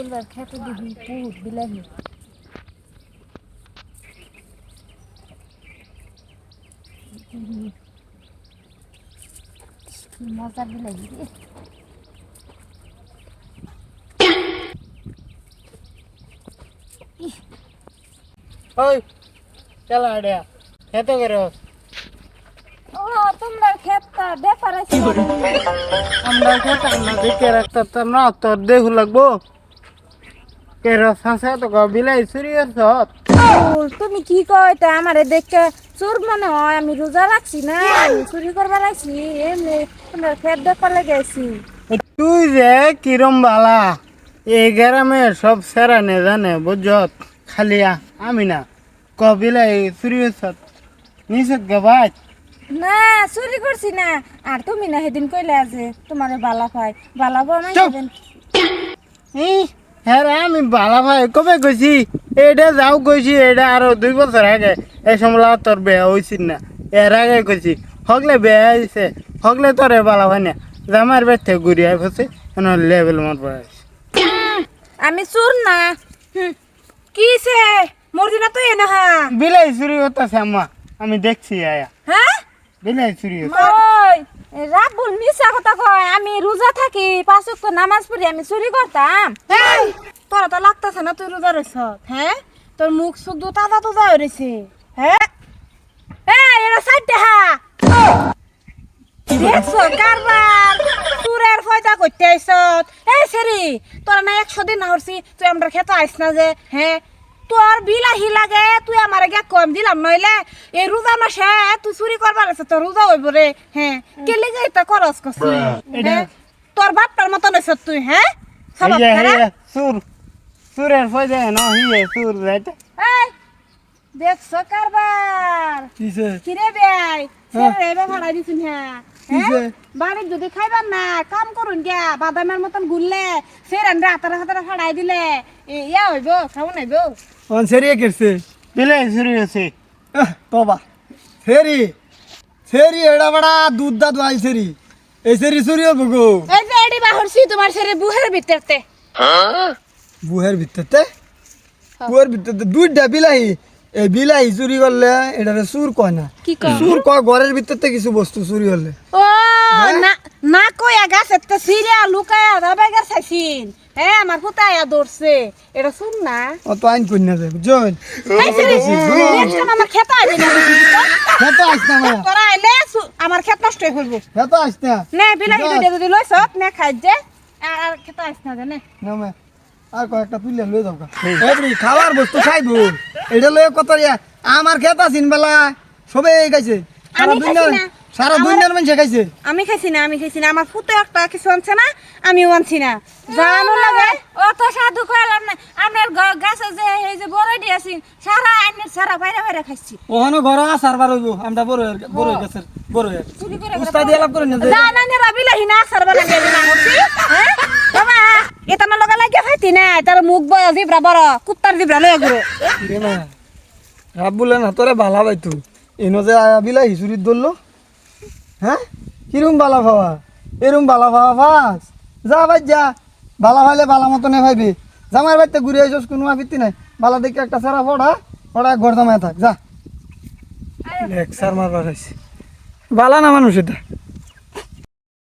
এবার খেতে দিবি পুট বিলাহি কি মজার বিলাহি রে ওই চল আড়িয়া খেতে করো ও তোমরা খেতটা ব্যাপার আছে। আমরা খেতে না দেখে রাখতাম না তোর দেখু লাগবো। কেরো সাঁসা তো গা বিলাই চুরি তুমি কি কয় তা আমারে দেখে চোর মনে হয় আমি রোজা রাখছি না চুরি করবার রাখছি এমনি তোমরা খেত দেখার লেগেছি তুই যে কিরম বালা এই গ্রামে সব সেরা নে জানে বুঝত খালি আ- আমি না ক বিলাই চুরি সত নিচত গে ভাই। না চুরি করছি না। আর তুমি না সেদিন কইলে আছে তোমার বালা পাই বালা পাও না সেদিন। হ্যাঁ আমি বালা ভাই কবে কইছি? এটা যাও কইছি এটা আরও দুই বছর আগে। এই সময় তোর বেয়া হয়েছিল না। এর আগে কইছি হগলে বেয়া হয়েছে হগলে তোর এ বালা ভাই না। জামার বের থেকে ঘুরি আই ফসে লেভেল মার পড়াইছে আমি চোর না। হুম, কি সে? মরদি না তো এনে হা। বিলাই চুরি হতেছে আম্মা। আমি দেখছি আয়া। হ্যাঁ? বিলাই চুরি ওই রাবুল মিশা কথা কয় আমি রোজা থাকি পাঁচ ওয়াক্ত নামাজ পড়ি আমি চুরি করতাম। এই তোরা তো লাগতেছে না তুই রোজা রইছ হ্যাঁ তোর মুখ শুদ্ধ তাজা তাজা হয়েছে হ্যাঁ এই এটা সাইডে হা। দেখছ কারবার চুরের ফয়দা করতে আইস এই সেরি তোরা না একশো দিন না হরছি তুই আমরা খেতে আইস না যে হ্যাঁ তোর বিলাহি লাগে তুই আমার আগে কম দিলাম নইলে এই রোজা মাসে তুই চুরি করবার আছে তোর রোজা হইব রে হ্যাঁ। কে লেগে এটা করস করছি হ্যাঁ? তোর বাপটার মতন হইছ তুই হ্যাঁ? স্বভাব এই যে খারাপ। এই যে, চুর। চুরের পয়সা ন হিয়ে চুর যাইতে এই দেখছ কারবার? কিসে কিরে বেয়াই? সেরে রে ভাড়া দিছুন হ্যাঁ। হ্যাঁ? বাড়ির যদি খাইবার না কাম করুন গিয়া বাদামের মতন ঘুরলে সেরেন রে হাতারা হাতারা ফাড়াই দিলে। এ, ইয়া হইব খাব নাইব অন সেরিয়ে কেছে বিলাই চুরি হচ্ছে তোবা সেরি সেরি এড়া বড়া দুধ দা দোয়াই সেরি এই সেরি চুরি হব গো এই যে এডি বাহরছি তোমার সেরে বুহের ভিতরতে বুহের ভিতরতে বুহের ভিতরতে দুইটা বিলাহি এই বিলাহি চুরি করলে এটারে চুর কয় না কি কয়? চুর কয় ঘরের ভিতরতে কিছু বস্তু চুরি হলে ও না না কইয়া গাছ একটা সিরিয়া লুকায়া দাবে গা চাইছিন হ্যাঁ আমার এটা শুন না। ও তো আইন কই না আমার খেতা আইবে না। আইস না তোরা আইলে আমার খেত নষ্ট হয়ে ফেলব। আইস না। নে বিলাহি দুইটা যদি লইছ নে খাই যে আর আর খেতে আইস না জানে না। মে আর কয়েকটা তুলে লয়ে যাও এবারে খাওয়ার বস্তু খাইবো। এটা লয়ে কত আমার খেত আছিন বেলা সবে সারা না। সারা আমার- দুনিয়ার মানুষ খাইছে। আমি খাইছি না আমি খাইছি না। আমার ফুটে একটা কিছু আনছে না আমিও আনছি না। জানো লাগে ও তো সাধু কইলাম না। গ- গাছে যে এই যে বড়ডি আছেন সারা আইনের সারা বাইরে বাইরে খাইছি। ওখানে ঘর আসার বার হইব আমরা বড় বড় হয়ে গেছে বড় উস্তাদ দিয়ে লাভ করে না জানা নে রাবিলা হিনা সার বানা গেল না হচ্ছি হ্যাঁ? বাবা এটা না লগা লাগে খাইতি না। তার মুখ বয় জিবরা বড় কুত্তার জিবরা লয়ে গুরো রে না রাব বলে না তোরে বালা বাইতু এনো যে আয়া বিলা হিসুরিত ধরলো হ্যাঁ? কিরম বালা ভাবা? এরম বালা ভাবা ভাস যা ভাই যা। বালা ভাইলে বালা মতনে জামাই জামার বাড়িতে ঘুরে আইসস কোনো আপিত্তি নাই। বালা দেখে একটা সারা পড়া পড়া ঘর জামায় থাক যা। লেকচার মারবার বালা না মানুষ এটা।